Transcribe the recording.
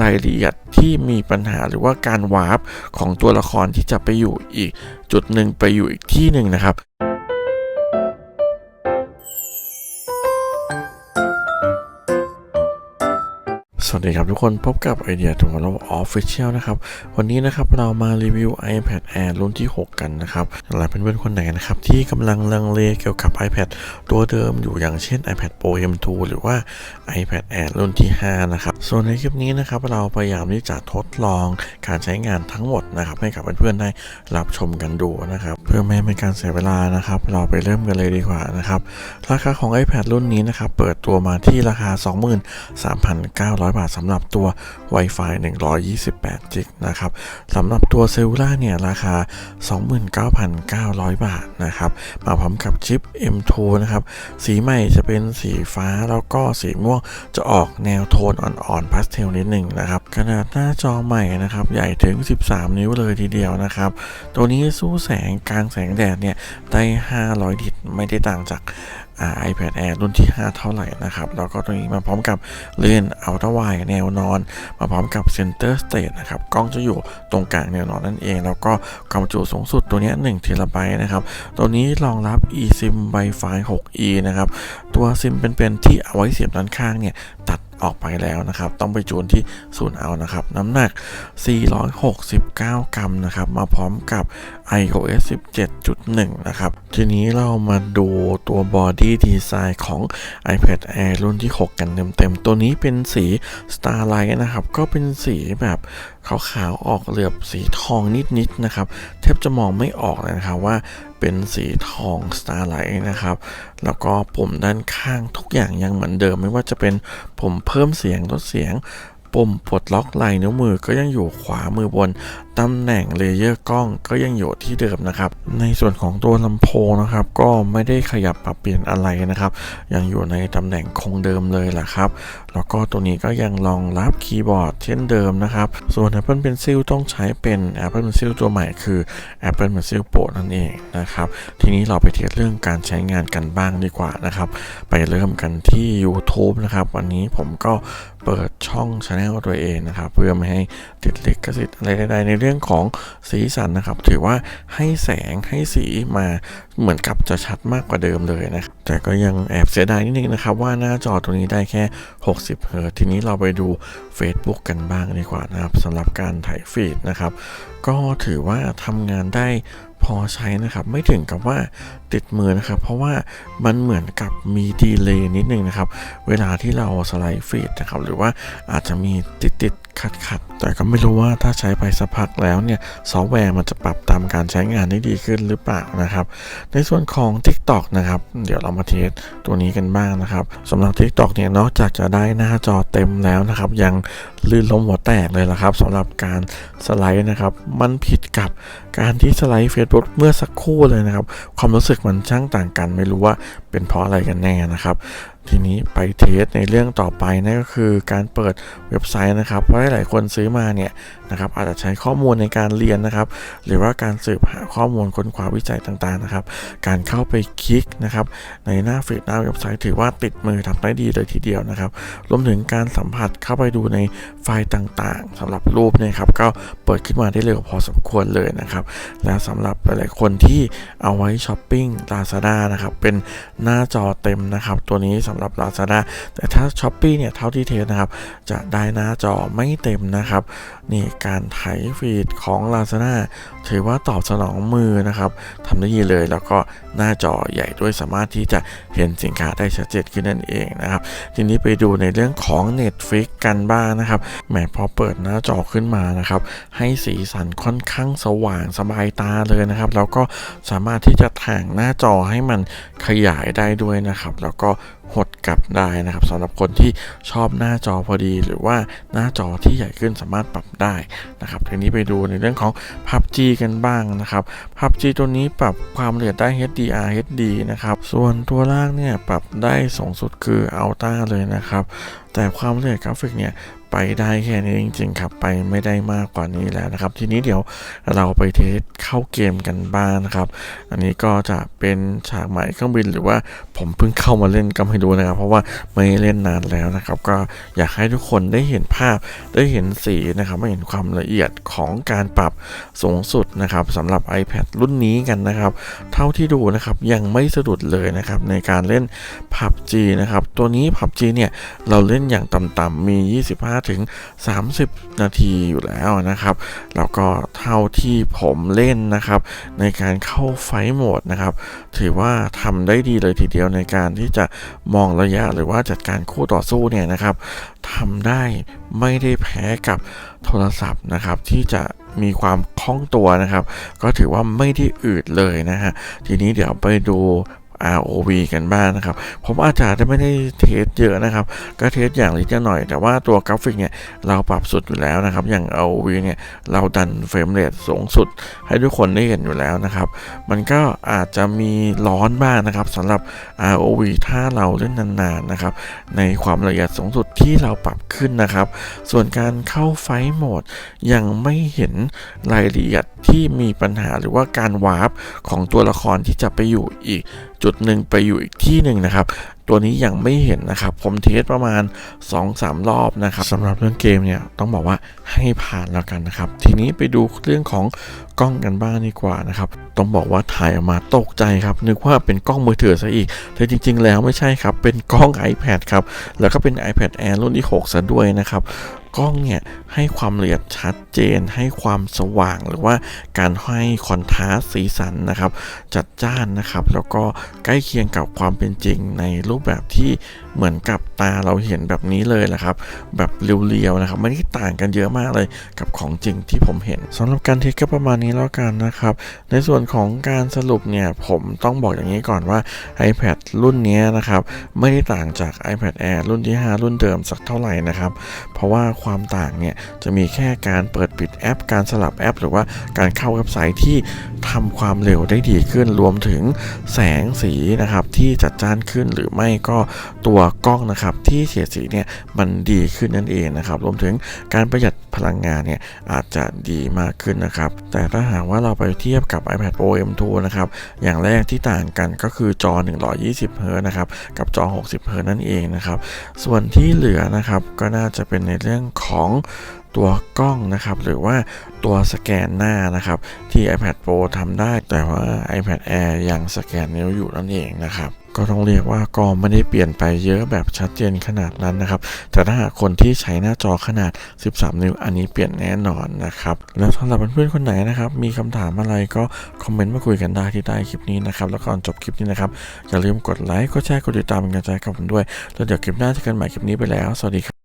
รายละเอียดที่มีปัญหาหรือว่าการวาร์ปของตัวละครที่จะไปอยู่อีกจุดหนึ่งไปอยู่อีกที่หนึ่งนะครับ สวัสดีครับทุกคนพบกับไอเดียตัวเราออฟฟิเชียลนะครับ วันนี้นะครับเรามารีวิว iPad Air รุ่นที่ 6 กันนะครับหลายเพื่อนๆคนไหนนะครับที่กำลังลังเลเกี่ยวกับ iPad ตัวเดิมอยู่อย่างเช่น iPad Pro M2 หรือว่า iPad Air รุ่นที่ 5 นะครับ ส่วนในคลิปนี้นะครับเราพยายามที่จะทดลองการใช้งานทั้งหมดนะครับให้กับเพื่อนๆได้รับชมกันดูนะครับเพื่อไม่ให้เป็นการเสียเวลานะครับเราไปเริ่มกันเลยดีกว่านะครับราคาของ iPad รุ่นนี้นะครับเปิดตัวมาที่ราคา 23,900บาทสำหรับตัว Wi-Fi 128 g b นะครับสำหรับตัวเซลล่าเนี่ย ราคา 29,900 บาทนะครับ มาพร้อมกับชิป M2 นะครับ สีใหม่จะเป็นสีฟ้าแล้วก็สีม่วงจะออกแนวโทนอ่อนๆพาสเทลนิดหนึ่งนะครับ ขนาดหน้าจอใหม่นะครับ ใหญ่ถึง 13 นิ้วเลยทีเดียวนะครับ ตัวนี้สู้แสงกลางแสงแดดเนี่ย ได้ 500 ดิตไม่ได้ต่างจาก iPad Air รุ่นที่ 5 เท่าไหร่นะครับแล้วก็ตัวนี้มาพร้อมกับเลนส์อัลตร้าไวแนวนอน มาพร้อมกับเซนเตอร์สเต e นะครับกล้องจะอยู่ตรงกลางแนวนอนนั่นเอง แล้วก็ความจุสูงสุดตัวนี้1 t b นะครับตัวนี้รองรับ eSIM Wi-Fi 6E นะครับตัวซิมเป็นๆที่เอาไว้เสียบด้านข้างเนี่ยตัด ออกไปแล้วนะครับ ต้องไปจูนที่ศูนย์เอานะครับ น้ำหนัก 469 กรัมนะครับ มาพร้อมกับ iOS 17.1 นะครับ ทีนี้เรามาดูตัวบอดี้ดีไซน์ของ iPad Air รุ่นที่ 6 กันเต็มๆ ตัวนี้เป็นสี Starlight นะครับ ก็เป็นสีแบบขาวๆ ออกเหลือบสีทองนิดๆ นะครับ แทบจะมองไม่ออกเลยนะครับว่า เป็นสีทองสตาร์ไลท์นะครับ แล้วก็ปุ่มด้านข้างทุกอย่างยังเหมือนเดิม ไม่ว่าจะเป็นปุ่มเพิ่มเสียงลดเสียงปุ่มปลดล็อกลายนิ้วมือก็ยังอยู่ขวามือบน ตำแหน่งเลเยอร์กล้องก็ยังอยู่ที่เดิมนะครับ ในส่วนของตัวลำโพงนะครับ ก็ไม่ได้ขยับปรับเปลี่ยนอะไรนะครับ ยังอยู่ในตำแหน่งคงเดิมเลยแหละครับ แล้วก็ตัวนี้ก็ยังรองรับคีย์บอร์ดเช่นเดิมนะครับ ส่วน Apple Pencil ต้องใช้เป็น Apple Pencil ตัวใหม่คือ Apple Pencil Pro นั่นเองนะครับ ทีนี้เราไปเทียบเรื่องการใช้งานกันบ้างดีกว่านะครับ ไปเริ่มกันที่ YouTube นะครับ วันนี้ผมก็เปิดช่องช anel ตัวเองนะครับ เพื่อไม่ให้ติดลิขสิทธิ์อะไรใดๆในเรื่องรื่องของสีสันนะครับ ถือว่าให้แสงให้สีมาเหมือนกับจะชัดมากกว่าเดิมเลยนะแต่ก็ยังแอบเสียดายนิดนึงนะครับ ว่าหน้าจอตัวนี้ได้แค่ 60เฮิร์ตทีนี้เราไปดู Facebook กันบ้างดีกว่านะครับสำหรับการถ่ายฟีดนะครับ ก็ถือว่าทำงานได้พอใช้นะครับ ไม่ถึงกับว่าติดมือนะครับ เพราะว่ามันเหมือนกับมีดีเลย์นิดนึงนะครับ เวลาที่เราสไลด์ฟีดนะครับ หรือว่าอาจจะมีติดติดขัดขัดๆ แต่ก็ไม่รู้ว่าถ้าใช้ไปสักพักแล้วเนี่ยซอฟต์แวร์มันจะปรับตามการใช้งานได้ดีขึ้นหรือเปล่านะครับ ในส่วนของ TikTok นะครับ เดี๋ยวเรามาเทสตัวนี้กันบ้างนะครับสำหรับ TikTok เนี่ยนอกจากจะได้หน้าจอเต็มแล้วนะครับ ยังลื่นล้มหัวแตกเลยละครับสำหรับการสไลด์นะครับ มันผิดกับการที่สไลด์ Facebook เมื่อสักครู่เลยนะครับ ความรู้สึกมันช่างต่างกัน ไม่รู้ว่าเป็นเพราะอะไรกันแน่นะครับ ทีนี้ไปเทสในเรื่องต่อไปนั่นก็คือการเปิดเว็บไซต์นะครับเพราะหลายคนซื้อมาเนี่ยนะครับอาจจะใช้ข้อมูลในการเรียนนะครับ หรือว่าการสืบหาข้อมูลค้นคว้าวิจัยต่างๆนะครับ การเข้าไปคลิกนะครับในหน้าฟีดหน้าเว็บไซต์ถือว่าติดมือทำได้ดีเลยทีเดียวนะครับ รวมถึงการสัมผัสเข้าไปดูในไฟล์ต่างๆสำหรับรูปเนี่ยครับก็เปิดขึ้นมาได้เร็วพอสมควรเลยนะครับ และสำหรับหลายๆคนที่เอาไว้ช้อปปิ้ง Lazada นะครับเป็นหน้าจอเต็มนะครับ ตัวนี้สำหรับ Lazada แต่ถ้า s h อ p e e เนี่ยเท่าที่เทสนะครับจะได้หน้าจอไม่เต็มนะครับนี่การไถฟีดของ Lazada ถือว่าตอบสนองมือนะครับทำได้ดีเลยแล้วก็ หน้าจอใหญ่ด้วยสามารถที่จะเห็นสินค้าได้ชัดเจนขึ้นนั่นเองนะครับ ทีนี้ไปดูในเรื่องของ Netflix กันบ้างนะครับแหมพอเปิดหน้าจอขึ้นมานะครับ ให้สีสันค่อนข้างสว่างสบายตาเลยนะครับ แล้วก็สามารถที่จะถ่างหน้าจอให้มันขยายได้ด้วยนะครับ แล้วก็หดกลับได้นะครับสำหรับคนที่ชอบหน้าจอพอดี หรือว่าหน้าจอที่ใหญ่ขึ้นสามารถปรับได้นะครับทีนี้ไปดูในเรื่องของ PUBG กันบ้างนะครับ PUBG ตัวนี้ปรับความละเอียดได้ HDR HD นะครับ ส่วนตัวล่างเนี่ยปรับได้สูงสุดคือ Ultra เลยนะครับ แต่ความละเอียดกราฟิกเนี่ยไปได้แค่นี้จริง ๆ ครับ ไปไม่ได้มากกว่านี้แล้วนะครับ ทีนี้เดี๋ยวเราไปเทสเข้าเกมกันบ้างนะครับ อันนี้ก็จะเป็นฉากใหม่เครื่องบินหรือว่าผมเพิ่งเข้ามาเล่นก็ไม่รู้นะครับ เพราะว่าไม่เล่นนานแล้วนะครับ ก็อยากให้ทุกคนได้เห็นภาพได้เห็นสีนะครับไม่เห็นความละเอียดของการปรับสูงสุดนะครับสำหรับ iPad รุ่นนี้กันนะครับ เท่าที่ดูนะครับยังไม่สะดุดเลยนะครับในการเล่น PUBG นะครับตัวนี้ PUBG เนี่ยเราเล่นอย่างต่ำๆมี 25ถึง30 นาทีอยู่แล้วนะครับ แล้วก็เท่าที่ผมเล่นนะครับ ในการเข้าไฟโหมดนะครับ ถือว่าทำได้ดีเลยทีเดียวในการที่จะมองระยะหรือว่าจัดการคู่ต่อสู้เนี่ยนะครับทำได้ไม่ได้แพ้กับโทรศัพท์นะครับที่จะมีความคล่องตัวนะครับ ก็ถือว่าไม่ได้อืดเลยนะฮะทีนี้เดี๋ยวไปดู ROV กันบ้างนะครับ ผมอาจจะไม่ได้เทสเยอะนะครับ ก็เทสอย่างเล็กหน่อย แต่ว่าตัวกราฟิกเนี่ยเราปรับสุดอยู่แล้วนะครับ อย่าง ROV เนี่ยเราดันเฟรมเรทสูงสุด ให้ทุกคนได้เห็นอยู่แล้วนะครับ มันก็อาจจะมีร้อนบ้างนะครับสำหรับ ROV ถ้าเราเล่นนานๆนะครับ ในความละเอียดสูงสุดที่เราปรับขึ้นนะครับ ส่วนการเข้าไฟโหมดยังไม่เห็นรายละเอียดที่มีปัญหาหรือว่าการวาร์ปของตัวละครที่จะไปอยู่อีกจุดหนึ่งไปอยู่อีกที่หนึ่งนะครับ ตัวนี้ยังไม่เห็นนะครับ ผมเทสประมาณ 2-3 รอบนะครับสำหรับเรื่องเกมเนี่ยต้องบอกว่าให้ผ่านแล้วกันนะครับ ทีนี้ไปดูเรื่องของกล้องกันบ้างดีกว่านะครับต้องบอกว่าถ่ายออกมาตกใจครับ นึกว่าเป็นกล้องมือถือซะอีกแต่จริง ๆ แล้วไม่ใช่ครับ เป็นกล้อง iPad ครับ แล้วก็เป็น iPad Air รุ่นที่ 6 ซะด้วยนะครับกล้องเนี่ยให้ความละเอียดชัดเจน ให้ความสว่างหรือว่าการให้คอนทราสสีสันนะครับ จัดจ้านนะครับ แล้วก็ใกล้เคียงกับความเป็นจริงในรูปแบบที่ เหมือนกับตาเราเห็นแบบนี้เลยแหละครับ แบบเรียวๆนะครับไม่ได้ต่างกันเยอะมากเลยกับของจริงที่ผมเห็นสำหรับการเทสก็ประมาณนี้แล้วกันนะครับ ในส่วนของการสรุปเนี่ยผมต้องบอกอย่างนี้ก่อนว่า iPad รุ่นนี้นะครับไม่ได้ต่างจาก iPad Air รุ่นที่ 5 รุ่นเดิมสักเท่าไหร่นะครับ เพราะว่าความต่างเนี่ยจะมีแค่การเปิดปิดแอป การสลับแอป หรือว่าการเข้าเว็บไซต์ที่ทำความเร็วได้ดีขึ้นรวมถึงแสงสีนะครับที่จัดจ้านขึ้นหรือไม่ก็ตัวกล้องนะครับที่เฉดสีเนี่ยมันดีขึ้นนั่นเองนะครับรวมถึงการประหยัดพลังงานเนี่ยอาจจะดีมากขึ้นนะครับแต่ถ้าหากว่าเราไปเทียบกับ iPad Pro M2 นะครับอย่างแรกที่ต่างกันก็คือจอ 120เฮิร์ตซ์นะครับกับจอ 60เฮิร์ตซ์นั่นเองนะครับส่วนที่เหลือนะครับก็น่าจะเป็นในเรื่องของตัวกล้องนะครับหรือว่าตัวสแกนหน้านะครับที่ iPad Pro ทำได้ แต่ว่า iPad Air ยังสแกนนิ้วอยู่นั่นเองนะครับ ก็ต้องเรียกว่าก็ไม่ได้เปลี่ยนไปเยอะแบบชัดเจนขนาดนั้นนะครับ แต่ถ้าหากคนที่ใช้หน้าจอขนาด 13 นิ้วอันนี้เปลี่ยนแน่นอนนะครับ แล้วสำหรับเพื่อนๆคนไหนนะครับมีคำถามอะไรก็คอมเมนต์มาคุยกันได้ที่ใต้คลิปนี้นะครับ แล้วก่อนจบคลิปนี้นะครับอย่าลืมกดไลค์กดแชร์กดติดตามเป็นกำลังใจกับผมด้วย แล้วเดี๋ยวคลิปหน้าเจอกันใหม่คลิปนี้ไปแล้ว สวัสดีครับ